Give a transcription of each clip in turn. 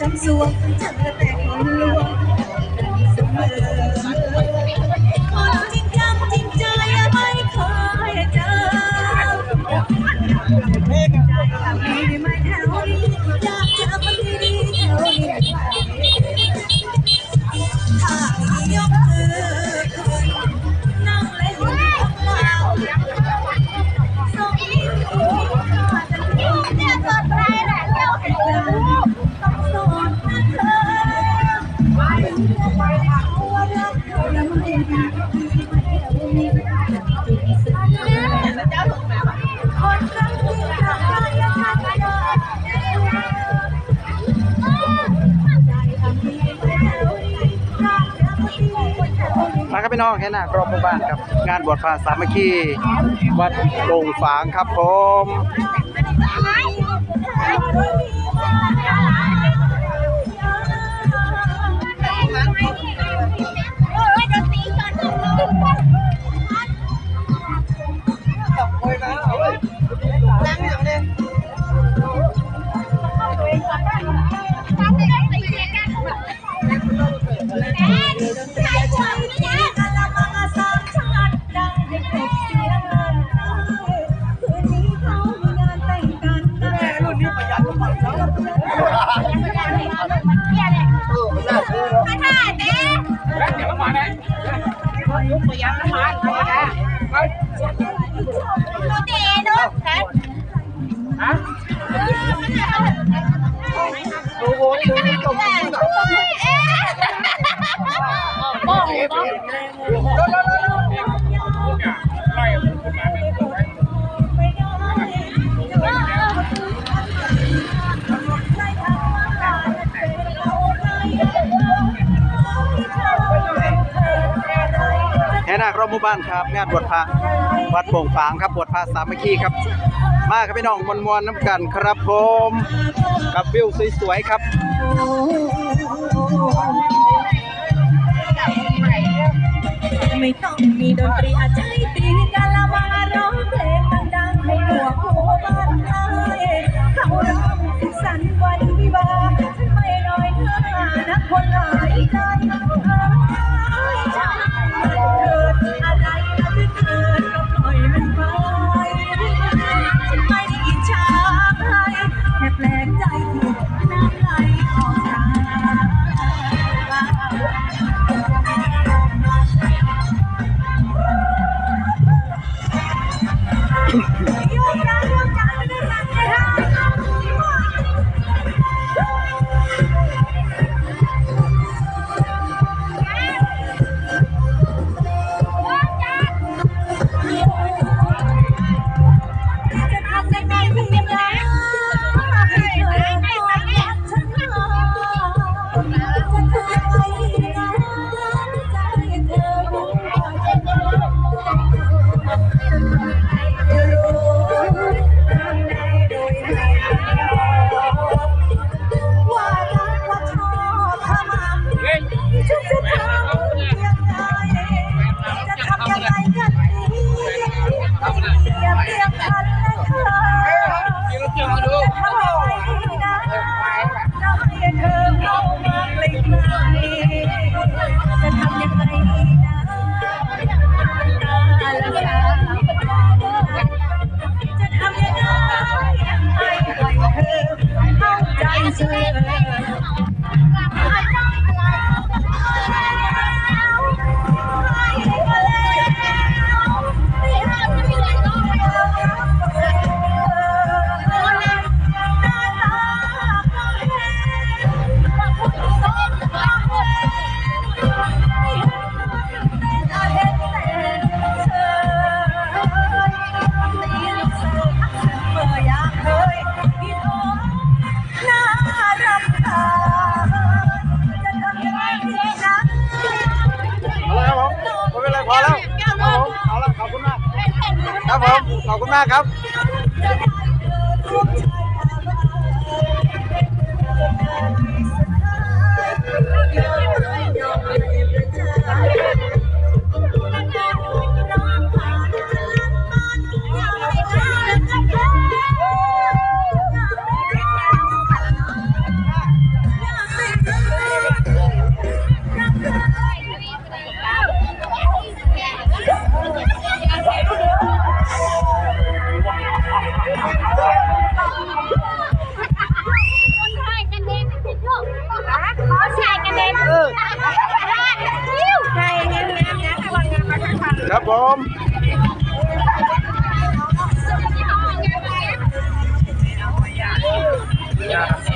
ฉันสวงเจอแต่คนลวงเสมอคนจริงจังจริงใจไม่เคยเจอ พี่น้องแค่หน้าครอบหมู่บ้านครับ งานบวชพระสามัคคีวัดโป่งฝางครับผม แค่หน้ากรอบหมู่บ้านครับ งานบวชพระวัดโป่งฝางครับบวชพระสามัคคีครับ มาครับพี่น้องมวลมวลน้ำกันครับผมกับวิวสวยๆครับไม่ต้องมีดนตรีอาจจะให้ตีกันละมาร้องเพลงดังๆให้หัวโคบ้านเธอ ทำยังไงนะจะให้เธอเข้ามาใกล้ๆ ครับผมขอบคุณมากครับ Gracias.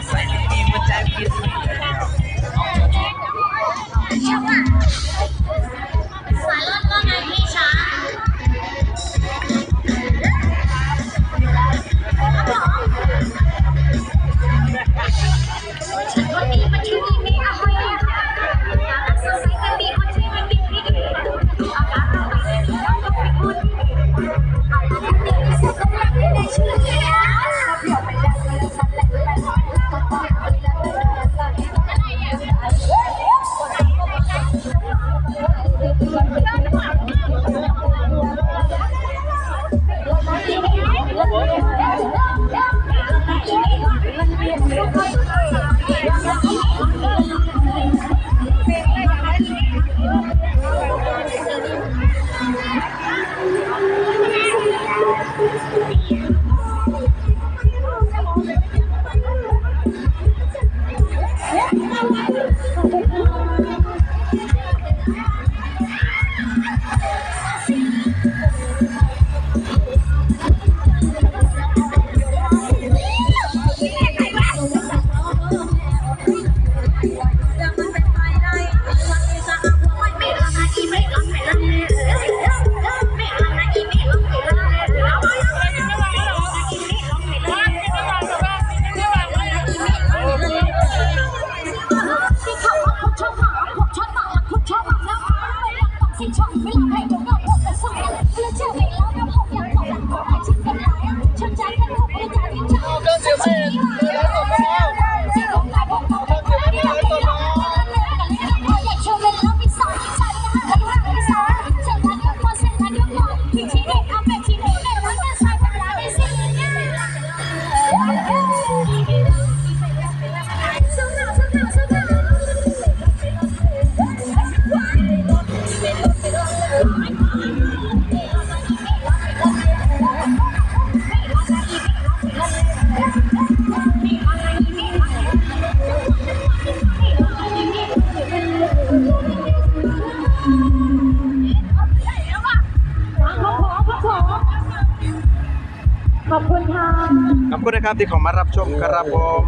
คุณนะครับที่เข้ามารับชมครับผม